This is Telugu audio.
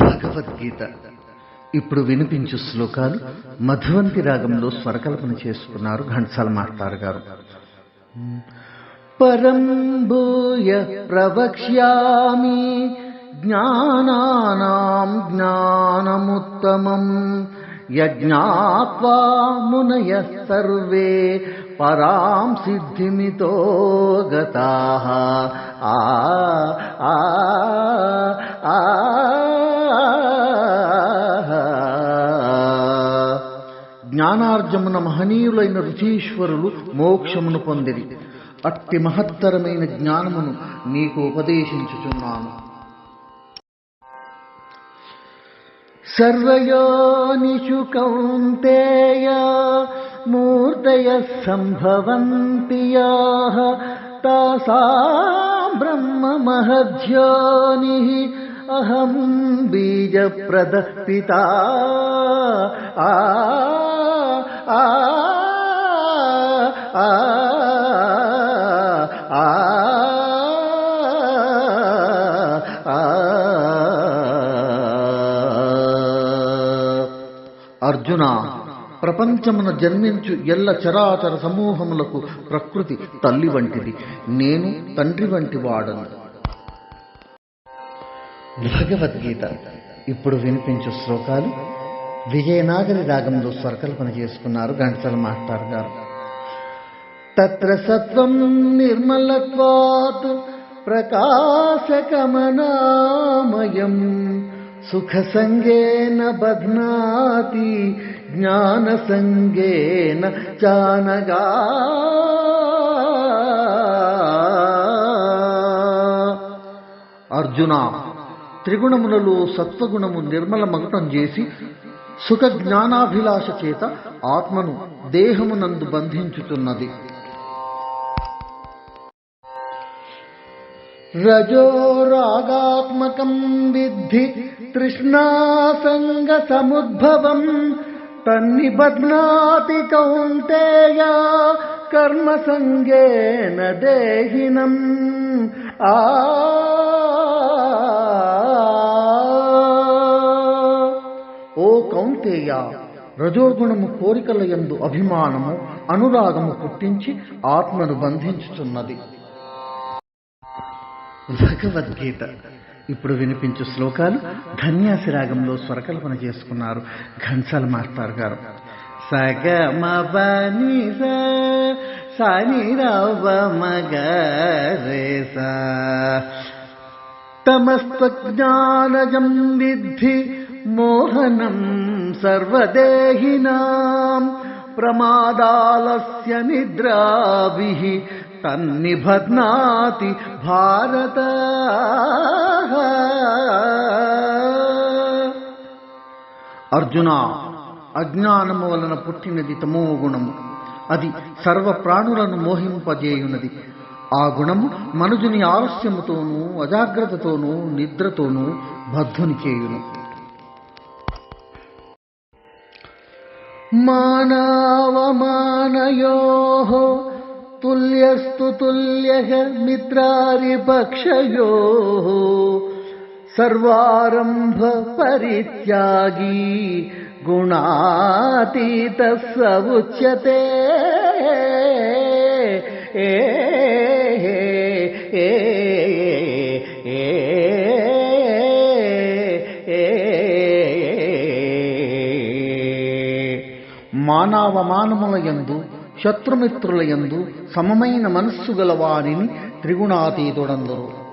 భగవద్గీత. ఇప్పుడు వినిపించు శ్లోకాలు మధువంతి రాగంలో స్వరకల్పన చేసుకున్నారు ఘంటసాల మాస్టారు గారు. పరం భూయ ప్రవక్ష్యామి జ్ఞానానాం జ్ఞానముత్తమం యజ్ఞాత్వా మునయ సర్వే పరాం సిద్ధిమితో గతా. ఆ ఆ ఆ. జ్ఞానార్జమున మహనీయులైన ఋషీశ్వరులు మోక్షమును పొందిరి. అట్టి మహత్తరమైన జ్ఞానమును నీకు ఉపదేశించుచున్నాను. సర్వయోనిషు కౌంతేయ మూర్తయ సంభవంతి తాసా బ్రహ్మ మహధ్యోని అహం బీజప్రద పితా ఆ ఆ ఆ ఆ అర్జున ప్రపంచమున జన్మించు ఎల్ల చరాచర సమూహములకు ప్రకృతి తల్లి వంటిది. నేను తండ్రి వంటి వాడను. భగవద్గీత. ఇప్పుడు వినిపించు శ్లోకాలు. విజయనాగరి రాగంలో స్వరకల్పన చేసుకున్నారు ఘంటసాల మాస్టర్ గారు. తత్ర సత్వం నిర్మలత్వాత్ ప్రకాశకమనామయం సుఖ సంగేన బధ్నాతి జ్ఞాన సంగేన చానగా. అర్జున త్రిగుణములలో సత్వగుణము నిర్మలమగటం చేసి సుఖ జ్ఞానాభిలాష చేత ఆత్మను దేహమునందు బంధించుతున్నది. రజోరాగాత్మకం విద్ధి తృష్ణాసంగ సముద్భవం తన్నిబధ్నాతి కౌంతేయ కర్మ సంగేన దేహినం. ఆ ఓ కౌంతేయ రజోగుణము కోరికల యందు అభిమానము అనురాగము పుట్టించి ఆత్మను బంధించుతున్నది భగవద్గీత. ఇప్పుడు వినిపించు శ్లోకాలు ధన్యాసి రాగంలో స్వరకల్పన చేసుకున్నారు ఘన్సాల మాస్టర్ గారు. సగమబని సని రవ మగరే తమస్త్వజ్ఞానజం విద్ధి మోహనం సర్వదేహినాం ప్రమాదాలస్య నిద్రాభి తన్నిబధ్నాతి భారత. అర్జున అజ్ఞానము వలన పుట్టినది తమో గుణము. అది సర్వ ప్రాణులను మోహింపజేయున్నది ఆ గుణము మనుజుని ఆలస్యముతోనూ అజాగ్రత్తతోనూ నిద్రతోనూ బద్ధుని చేయును. मानावमानयोः तुल्यस्तु तुल्यः मित्रारिपक्षयोः सर्वारम्भपरित्यागी गुणातीतः स उच्यते ए, ए, ए, ए మానవమానముల యందు శత్రుమిత్రుల యందు సమమైన మనస్సు గల వారిని త్రిగుణాతీతుడందరు.